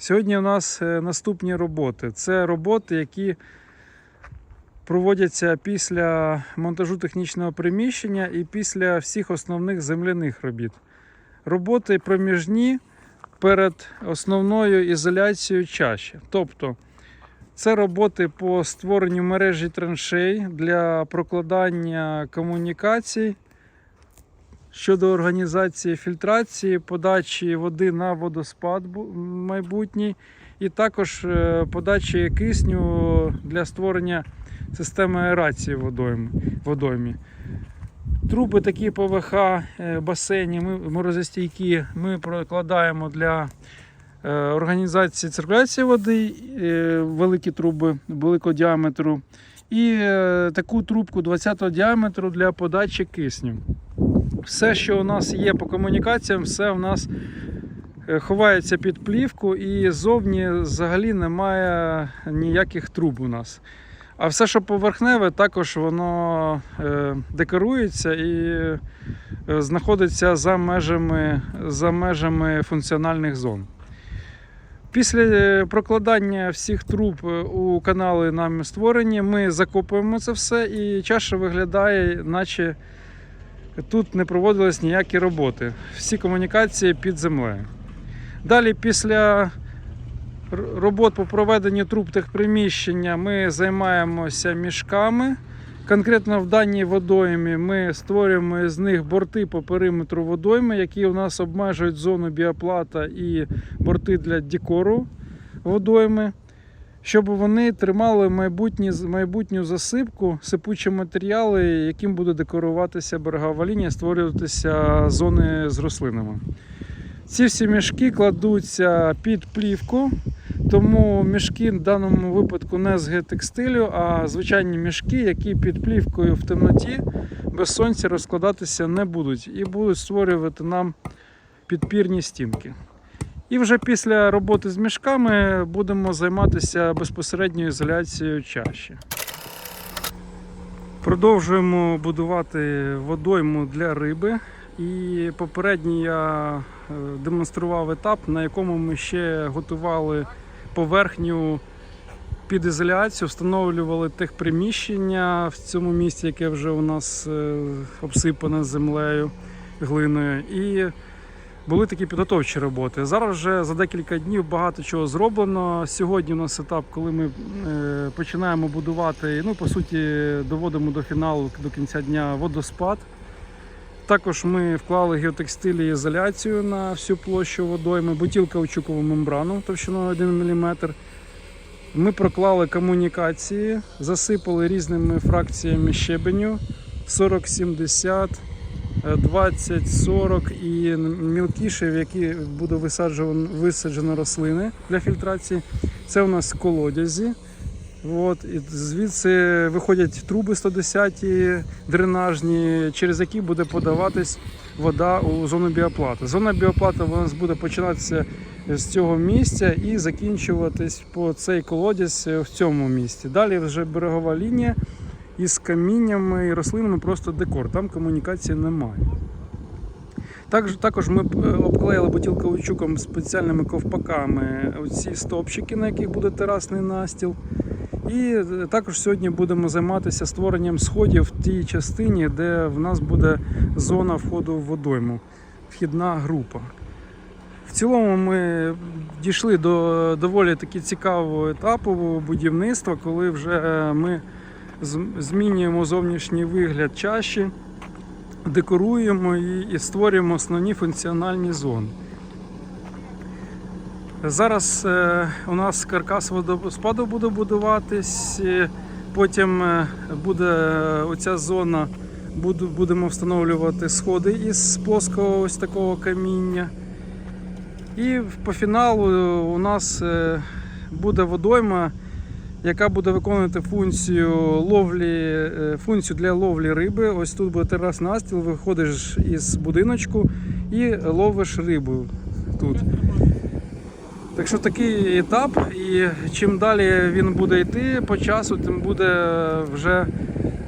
Сьогодні у нас е, наступні роботи. Це роботи, які проводяться після монтажу технічного приміщення і після всіх основних земляних робіт. Роботи проміжні перед основною ізоляцією чаші. Тобто це роботи по створенню мережі траншей для прокладання комунікацій щодо організації фільтрації, подачі води на водоспад бу- майбутній, і також е, подачі кисню для створення системи аерації водоймі. Труби такі ПВХ е, басейні, морозостійкі, ми прокладаємо для е, організації циркуляції води, великі труби великого діаметру, і таку трубку 20-го діаметру для подачі кисню. Все, що у нас є по комунікаціям, все у нас е, ховається під плівку і зовні взагалі немає ніяких труб у нас. А все, що поверхневе, також воно е, декорується і е, знаходиться за межами, за межами функціональних зон. Після прокладання всіх труб у канали нами створені, ми закопуємо це все, і чаша виглядає, наче тут не проводились ніякі роботи. Всі комунікації під землею. Далі, після робот по проведенню труб техприміщення, ми займаємося мішками. Конкретно в даній водоймі ми створюємо з них борти по периметру водойми, які у нас обмежують зону біоплата і борти для декору водойми, щоб вони тримали майбутні, майбутню засипку, сипучі матеріали, яким буде декоруватися берегова лінія, створюватися зони з рослинами. Ці всі мішки кладуться під плівку, тому мішки в даному випадку не з гетекстилю, а звичайні мішки, які під плівкою в темноті без сонця розкладатися не будуть і будуть створювати нам підпірні стінки. І вже після роботи з мішками будемо займатися безпосередньою ізоляцією чаші. Продовжуємо будувати водойму для риби. І попередній я е, демонстрував етап, на якому ми ще готували поверхню під ізоляцію, встановлювали техприміщення в цьому місці, яке вже у нас е, обсипане землею, глиною. І були такі підготовчі роботи. Зараз вже за декілька днів багато чого зроблено. Сьогодні у нас етап, коли ми е, починаємо будувати, ну по суті, доводимо до фіналу до кінця дня водоспад. Також ми вклали геотекстилі ізоляцію на всю площу водойми, бутілкаучукову мембрану товщиною 1 мм. Ми проклали комунікації, засипали різними фракціями щебеню 40-70, 20-40 і мілкіше, в які буде висаджено, висаджено рослини для фільтрації. Це у нас колодязі. От, і звідси виходять труби 110 дренажні, через які буде подаватись вода у зону біоплати. Зона біоплати у нас буде починатися з цього місця і закінчуватись по цей колодязь в цьому місці. Далі вже берегова лінія із каміннями і рослинами, просто декор. Там комунікації немає. Також, також ми е, обклеїли бутілкаучуком спеціальними ковпаками ці стовпчики, на яких буде терасний настіл. І е, також сьогодні будемо займатися створенням сходів в тій частині, де в нас буде зона входу в водойму, вхідна група. В цілому ми дійшли до доволі таки цікавого етапу будівництва, коли вже е, ми змінюємо зовнішній вигляд чаші, декоруємо і, і створюємо основні функціональні зони. Зараз е, у нас каркас водоспаду буде будуватись, е, потім е, буде оця зона, будемо встановлювати сходи із плоского ось такого каміння. І по фіналу у нас е, буде водойма, яка буде виконувати функцію ловлі, е, функцію для ловлі риби. Ось тут буде терас настіл, виходиш із будиночку і ловиш рибу тут. Так що такий етап, і чим далі він буде йти по часу, тим буде вже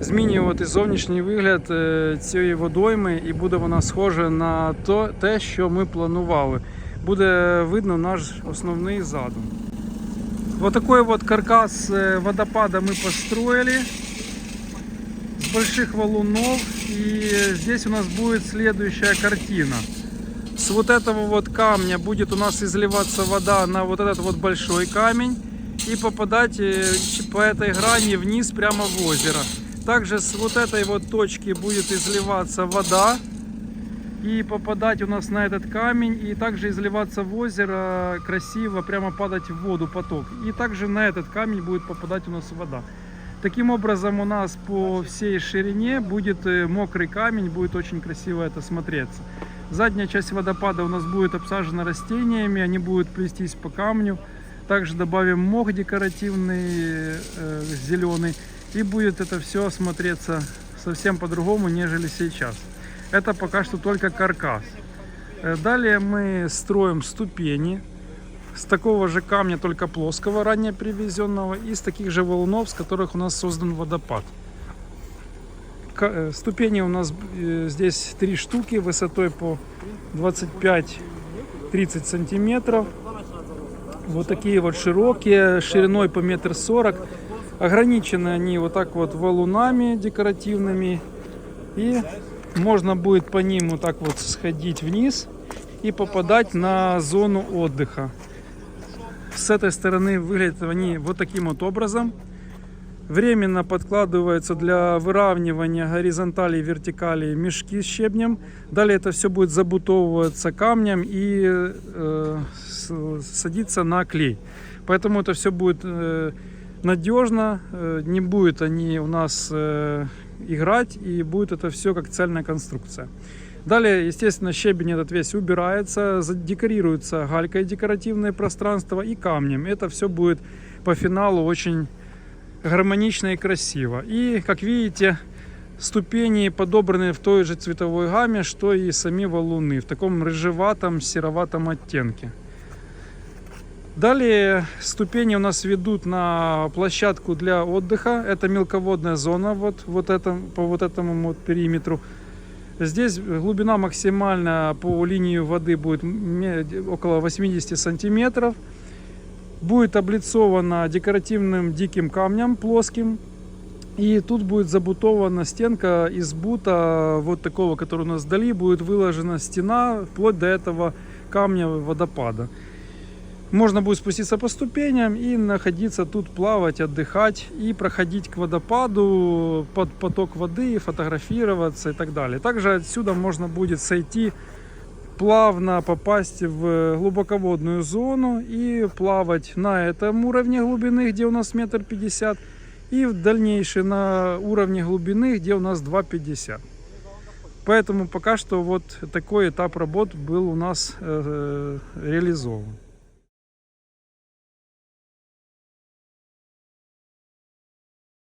змінювати зовнішній вигляд е, цієї водойми, і буде вона схожа на то, те, що ми планували. буде видно наш основний задум. Вот такой вот каркас э, водопада мы построили с больших валунов. И здесь у нас будет следующая картина. С вот этого вот камня будет у нас изливаться вода на вот этот вот большой камень и попадать э, по этой грани вниз прямо в озеро. Также с вот этой вот точки будет изливаться вода и попадать у нас на этот камень и также изливаться в озеро красиво, прямо падать в воду поток. И также на этот камень будет попадать у нас вода. Таким образом у нас по всей ширине будет э, мокрый камень, будет очень красиво это смотреться. Задняя часть водопада у нас будет обсажена растениями, они будут плестись по камню. Также добавим мох декоративный, э, зеленый, и будет это все смотреться совсем по-другому, нежели сейчас. Это пока что только каркас. Э, Далее мы строим ступени с такого же камня, только плоского, ранее привезенного, и с таких же валунов, с которых у нас создан водопад. Э, Ступени у нас э, здесь три штуки высотой по 25-30 сантиметров. Вот такие вот широкие, шириной по метр сорок. Ограничены они вот так вот валунами декоративными. И можно будет по ним вот так вот сходить вниз и попадать на зону отдыха. С этой стороны выглядят они вот таким вот образом. Временно подкладываются для выравнивания горизонтали и вертикали мешки с щебнем. Далее это все будет забутовываться камнем и э, с- садиться на клей. Поэтому это все будет э, надежно, э, не будет они у нас э, играть и будет это все как цельная конструкция. Далее, естественно, щебень этот весь убирается, задекорируется галькой декоративное пространство и камнем. Это все будет по финалу очень гармонично и красиво. И, как видите, ступени подобраны в той же цветовой гамме, что и сами валуны, в таком рыжеватом, сероватом оттенке. Далее ступени у нас ведут на площадку для отдыха. Это мелководная зона вот, вот этом, по вот этому вот периметру. Здесь глубина максимальная по линии воды будет около 80 сантиметров. Будет облицована декоративным диким камнем плоским. И тут будет забутована стенка из бута вот такого, который у нас вдали. Будет выложена стена вплоть до этого камня водопада. Можно будет спуститься по ступеням и находиться тут, плавать, отдыхать и проходить к водопаду под поток воды, фотографироваться и так далее. Также отсюда можно будет сойти плавно попасть в глубоководную зону и плавать на этом уровне глубины, где у нас метр пятьдесят, и в дальнейшем на уровне глубины, где у нас 2,50. Поэтому пока что вот такой этап работ был у нас э, реализован.